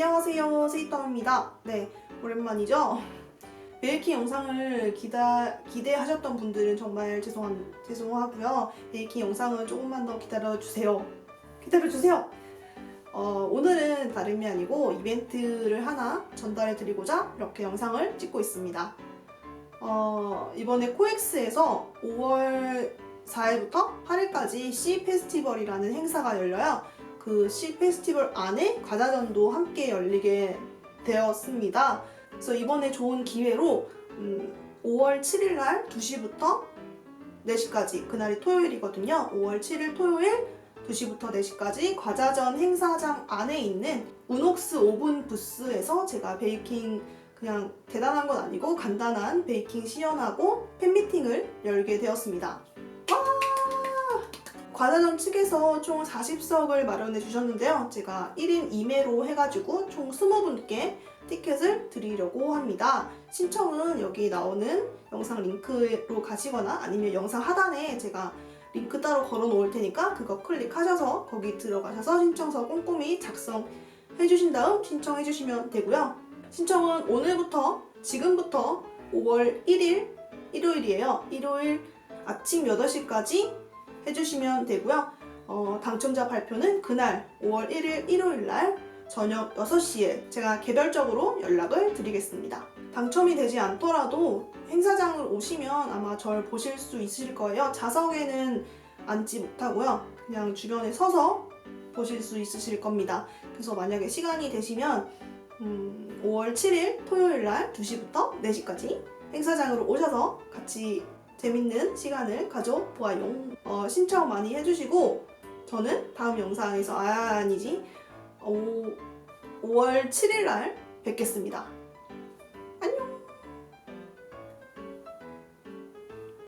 안녕하세요. 세이떡입니다. 네 오랜만이죠? 베이킹 영상을 기다, 기대하셨던 분들은 정말 죄송한, 죄송하고요. 베이킹 영상은 조금만 더 기다려주세요. 기다려주세요! 어, 오늘은 다름이 아니고 이벤트를 하나 전달해 드리고자 이렇게 영상을 찍고 있습니다. 어, 이번에 코엑스에서 5월 4일부터 8일까지 C 페스티벌이라는 행사가 열려요 그 C 페스티벌 안에 과자전도 함께 열리게 되었습니다. 그래서 이번에 좋은 기회로 음, 5월 7일 날 2시부터 4시까지 그날이 토요일이거든요. 5월 7일 토요일 2시부터 4시까지 과자전 행사장 안에 있는 우녹스 오븐 부스에서 제가 베이킹 그냥 대단한 건 아니고 간단한 베이킹 시연하고 팬미팅을 열게 되었습니다. 과자전 측에서 총 40석을 마련해 주셨는데요. 제가 1인 2매로 해가지고 총 20분께 티켓을 드리려고 합니다. 신청은 여기 나오는 영상 링크로 가시거나 아니면 영상 하단에 제가 링크 따로 걸어 놓을 테니까 그거 클릭하셔서 거기 들어가셔서 신청서 꼼꼼히 작성해 주신 다음 신청해 주시면 되고요. 신청은 오늘부터 지금부터 5월 1일 일요일이에요. 일요일 아침 8시까지 해주시면 되고요. 어, 당첨자 발표는 그날 5월 1일 일요일 날 저녁 6시에 제가 개별적으로 연락을 드리겠습니다. 당첨이 되지 않더라도 행사장을 오시면 아마 절 보실 수 있을 거예요. 좌석에는 앉지 못하고요. 그냥 주변에 서서 보실 수 있으실 겁니다. 그래서 만약에 시간이 되시면 음, 5월 7일 토요일 날 2시부터 4시까지 행사장으로 오셔서 같이 재밌는 시간을 가져보아요. 어, 신청 많이 해주시고 저는 다음 영상에서 아 아니지 오, 5월 7일 날 뵙겠습니다.